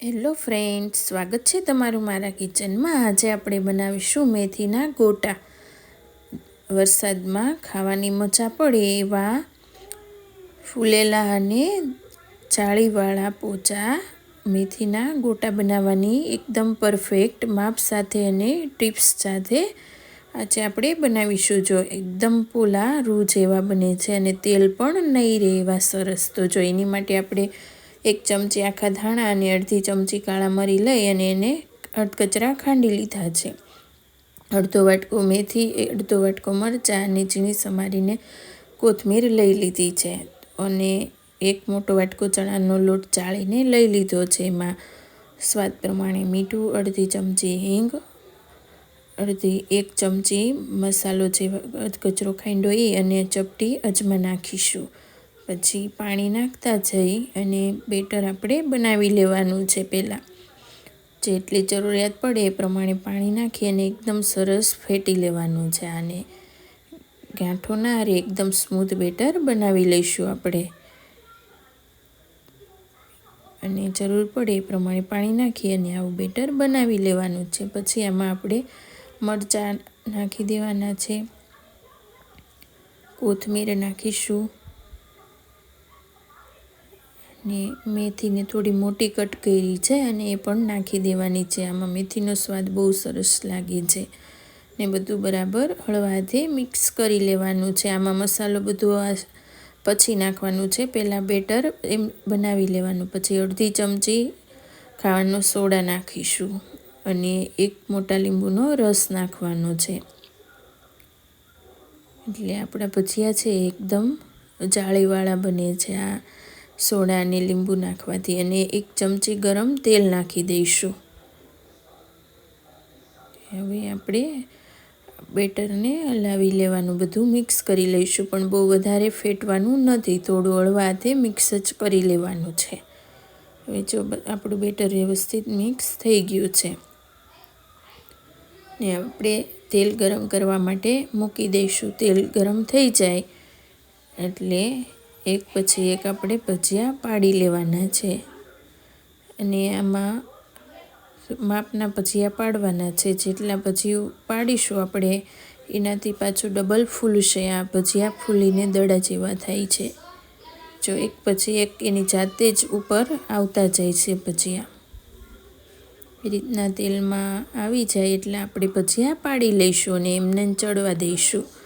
Hello friends સ્વાગત છે તમારું મારા કિચનમાં આજે આપણે બનાવીશું મેથીના ગોટા. વરસાદમાં ખાવાની મજા પડે એવા ફૂલેલા અને જાળીવાળા પોચા મેથીના ગોટા બનાવવાની એકદમ પરફેક્ટ માપ સાથે અને ટિપ્સ સાથે આજે આપણે બનાવીશું. જો એકદમ પોલા રૂ જેવા બને છે અને તેલ પણ નહીં રહે એવા સરસ. તો જો એની માટે આપણે એક ચમચી આખા ધાણા અને અડધી ચમચી કાળા મરી લઈ અને એને અડકચરા ખાંડી લીધા છે. અડધો વાટકો મેથી, અડધો વાટકો મરચાં અને ઝીણી સમારીને કોથમીર લઈ લીધી છે અને એક મોટો વાટકો ચણાનો લોટ ચાળીને લઈ લીધો છે. એમાં સ્વાદ પ્રમાણે મીઠું, અડધી ચમચી હિંગ, અડધી એક ચમચી મસાલો જે કચરો ખાંડો એ અને ચપટી અજમા નાખીશું. પછી પાણી નાખતા જઈ અને બેટર આપણે બનાવી લેવાનું છે પહેલાં. જેટલી જરૂરિયાત પડે એ પ્રમાણે પાણી નાખી અને એકદમ સરસ ફેટી લેવાનું છે આને. ગાંઠો ના રે એકદમ સ્મૂથ બેટર બનાવી લઈશું આપણે. અને જરૂર પડે એ પ્રમાણે પાણી નાખી અને આવું બેટર બનાવી લેવાનું છે. પછી આમાં આપણે મરચાં નાખી દેવાના છે. કોથમીર નાખીશું. ને મેથીને થોડી મોટી કટ કરી છે અને એ પણ નાખી દેવાની છે. આમાં મેથીનો સ્વાદ બહુ સરસ લાગે છે. ને બધું બરાબર હળવાથી મિક્સ કરી લેવાનું છે. આમાં મસાલો બધો પછી નાખવાનું છે. પહેલાં બેટર એમ બનાવી લેવાનું. પછી અડધી ચમચી ખાવાનો સોડા નાખીશું અને એક મોટા લીંબુનો રસ નાખવાનો છે. એટલે આપણા ભજીયા છે એકદમ જાળીવાળા બને છે. આ સોડા અને લીંબુ નાખવાથી અને એક ચમચી ગરમ તેલ નાખી દઈશું. હવે આપણે બેટરને હલાવી લેવાનું, બધું મિક્સ કરી લઈશું, પણ બહુ વધારે ફેટવાનું નથી, થોડું હળવા હાથે મિક્સ જ કરી લેવાનું છે. હવે જો આપણું બેટર વ્યવસ્થિત મિક્સ થઈ ગયું છે. ને આપણે તેલ ગરમ કરવા માટે મૂકી દઈશું, તેલ ગરમ થઈ જાય, એટલે એક પછી એક આપણે ભજીયા પાડી લેવાના છે. અને આમાં માપના ભજીયા પાડવાના છે. જેટલા ભજીયું પાડીશું આપણે, એનાથી પાછું ડબલ ફૂલશે. આ ભજીયા ફૂલીને દડા જેવા થાય છે. જો એક પછી એક એની જાતે જ ઉપર આવતા જાય છે ભજીયા. એ રીતના તેલમાં આવી જાય એટલે આપણે ભજીયા પાડી લઈશું અને એમને ચડવા દઈશું.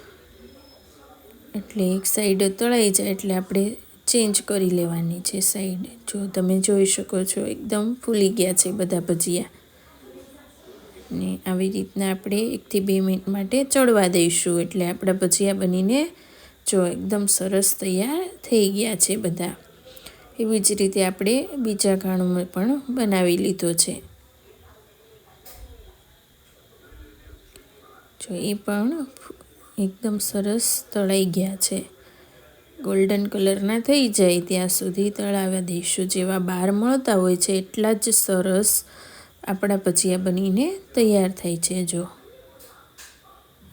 એટલે એક સાઈડ તળાઈ જાય એટલે આપણે ચેન્જ કરી લેવાની છે સાઈડ જો તમે જોઈ શકો છો, એકદમ ફૂલી ગયા છે બધા ભજીયા. ને આવી રીતના આપણે એકથી બે મિનિટ માટે ચડવા દઈશું એટલે આપણા ભજીયા બનીને જો એકદમ સરસ તૈયાર થઈ ગયા છે બધા. એવી જ રીતે આપણે બીજા ઘાણું પણ બનાવી લીધો છે. જો એ પણ એકદમ સરસ તળાઈ ગયા છે. ગોલ્ડન કલરના થઈ જાય ત્યાં સુધી તળાવ્યા દઈશું જેવા બહાર મળતા હોય છે એટલા જ સરસ આપણા ભજીયા બનીને તૈયાર થાય છે જો.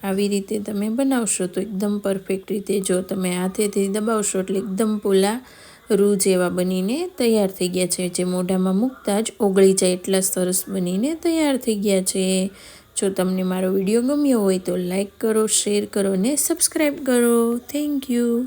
આવી રીતે તમે બનાવશો તો એકદમ પરફેક્ટ રીતે જો તમે હાથેથી દબાવશો એટલે એકદમ પોલા રૂ જેવા બનીને તૈયાર થઈ ગયા છે. જે મોઢામાં મૂકતા જ ઓગળી જાય એટલા સરસ બનીને તૈયાર થઈ ગયા છે. જો તમને મારો વીડિયો ગમ્યો હોય તો લાઈક કરો, શેર કરો ને સબસ્ક્રાઈબ કરો. Thank you